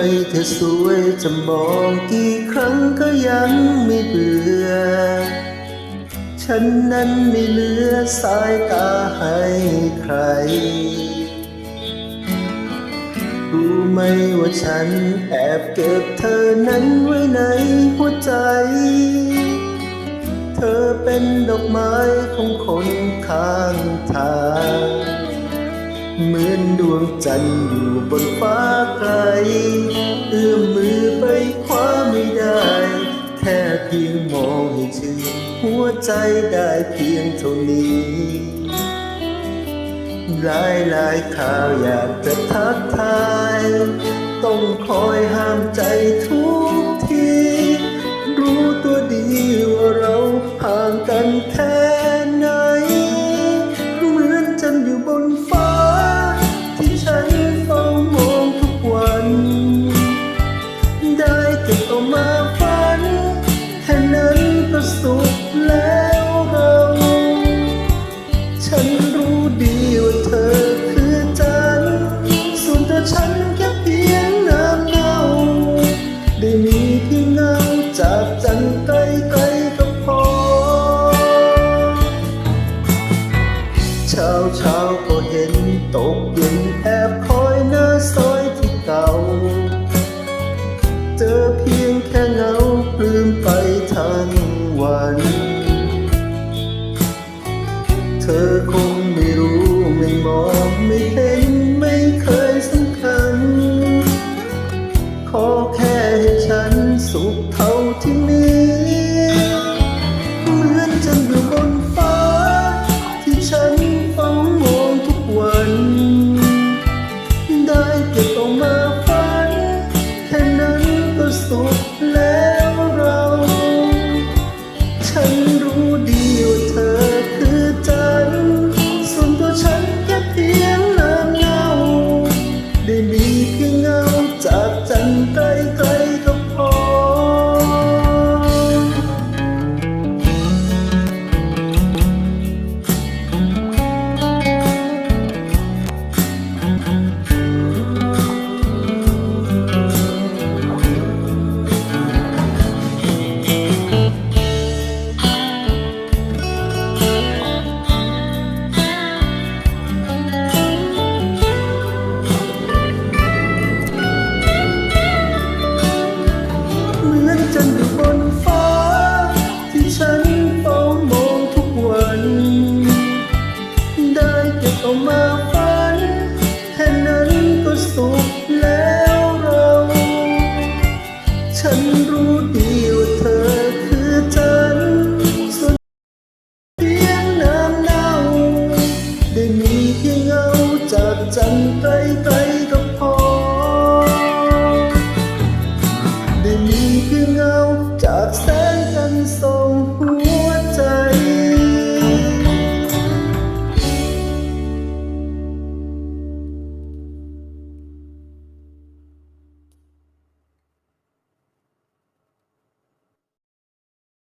เธอสวยจะมองกี่ครั้งก็ยังไม่เบื่อ ฉันนั้นไม่เหลือสายตาให้ใคร รู้ไหมว่าฉันแอบเก็บเธอนั้นไว้ในหัวใจ เธอเป็นดอกไม้ของคนข้างทาง เหมือนดวงจันทร์อยู่บนฟ้าไกลเอื้อมมือไปคว้าไม่ได้ แค่เพียงมองให้ชื่นหัวใจได้เพียงเท่านี้หลายหลายข่าวอยากจะทักทาย ต้องคอยห้ามใจทุก จันทร์ไกลๆก็พอเช้าเช้าๆก็เห็นตกเย็นแอบคอยหน้าซอ ขเท่า 对对